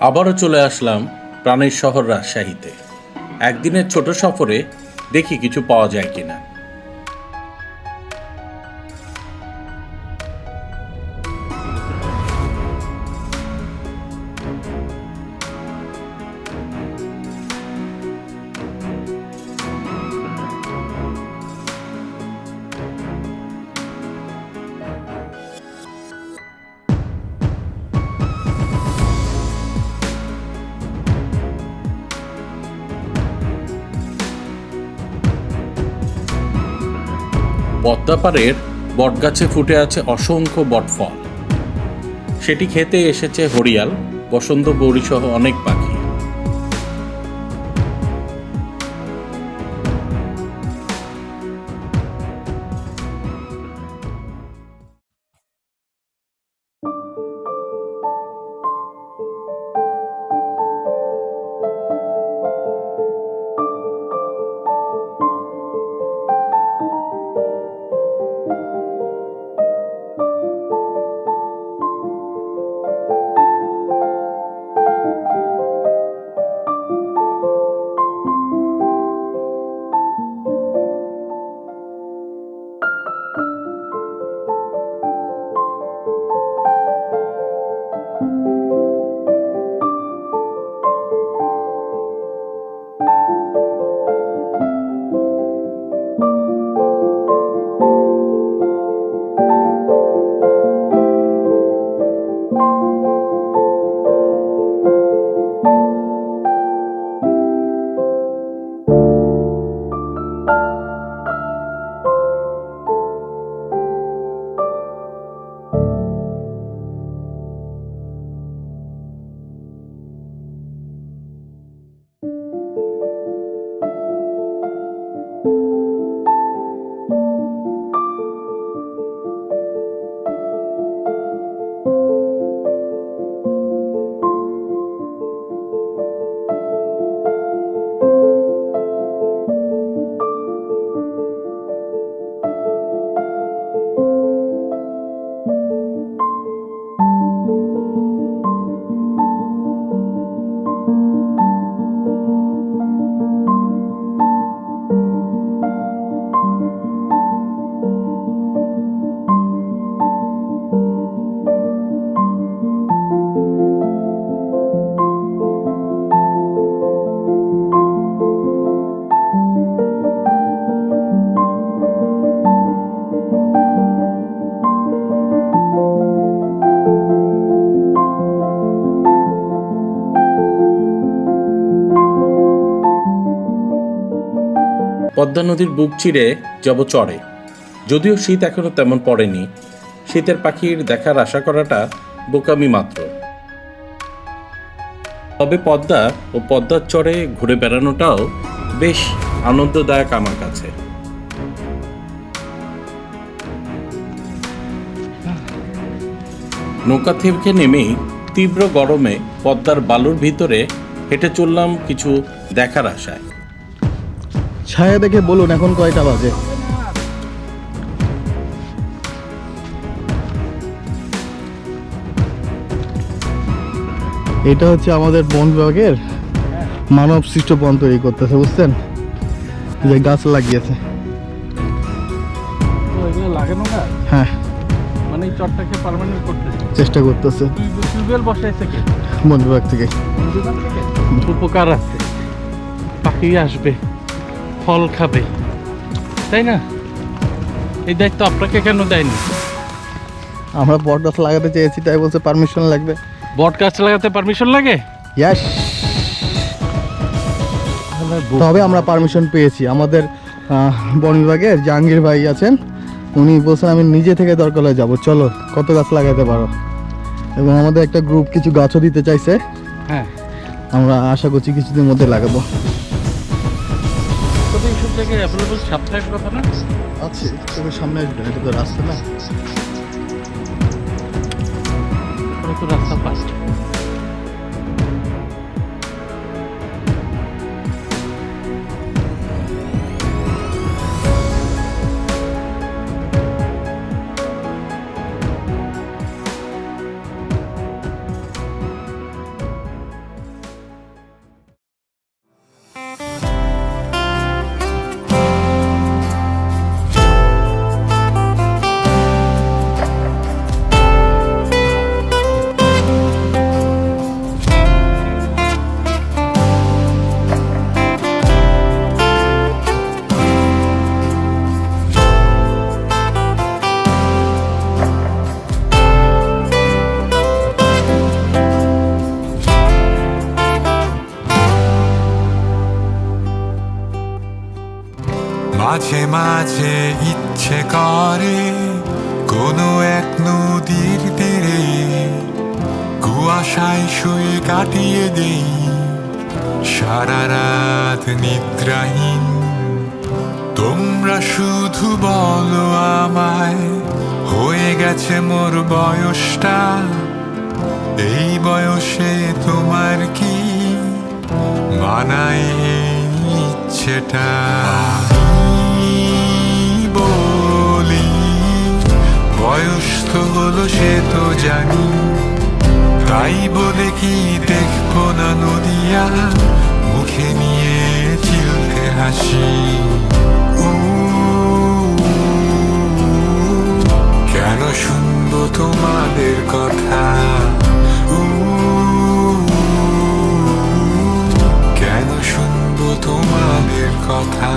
আবারও চলে আসলাম প্রাণের শহর রাজশাহীতে। একদিনের ছোট সফরে দেখি কিছু পাওয়া যায় কিনা। পদ্মাপাড়ের বটগাছে ফুটে আছে অসংখ্য বটফল। সেটি খেতে এসেছে হরিয়াল, বসন্ত গৌরী সহ অনেক পাখি। পদ্মা নদীর বুক চিরে যাব চড়ে। যদিও শীত এখনও তেমন পড়েনি, শীতের পাখির দেখার আশা করাটা বোকামি মাত্র। তবে পদ্মা ও পদ্মার চরে ঘুরে বেড়ানোটাও বেশ আনন্দদায়ক আমার কাছে। নৌকা থেকে নেমেই তীব্র গরমে পদ্মার বালুর ভিতরে হেঁটে চললাম কিছু দেখার আশায়। ছায়া দেখে বলুন এখন কয়টা বাজে? এটা হচ্ছে আমাদের বন বিভাগের মানব সৃষ্ট বন তৈরি করতেছে বুঝছেন? যে গাছ লাগিয়েছে। লাগানো না? হ্যাঁ। মানে এই চটটাকে পার্মানেন্ট করতে চেষ্টা করতেছে। টিউবওয়েল বসাইছে কে? বন বিভাগ থেকে? উপকার আছে। পাখি আসবে। ফল খাবে। তাই না? এই দায়িত্ব আপনাকে কেন দেয়নি? আমরা বট গাছ লাগাতে চেয়েছি তাই বলছে পারমিশন লাগবে। বট গাছ লাগাতে পারমিশন লাগে? ইয়াস তবে আমরা পারমিশন পেয়েছি। আমাদের বন বিভাগের জাহাঙ্গীর ভাই আছেন। উনি বলছেন আমি নিজে থেকে দরকার যাব। চলো কত গাছ লাগাতে পারো? এবং আমাদের একটা গ্রুপ কিছু গাছও দিতে চাইছে। হ্যাঁ। আমরা আশা করছি কিছুদিনের মধ্যে লাগাবো। জায়গায় অ্যাভেলেবল সাপ থাকার কথা না? আছে তবে সামনে আসবে এটা তো রাস্তা না। তো রাস্তা পাশ মাঝে মাঝে ইচ্ছে করে কোনো এক নদীর তীরে কুয়াশায় শুয়ে কাটিয়ে দেই। সারা রাত নিদ্রাহীন, তোমরা শুধু বলো আমায়, হয়ে গেছে মোর বয়সটা, এই বয়সে তোমার কি মানায় ইচ্ছেটা? বয়স তো হলো সে তো জানি। তাই বলে কি দেখব না নদিয়া? মুখে নিয়ে চিলতে হাসি।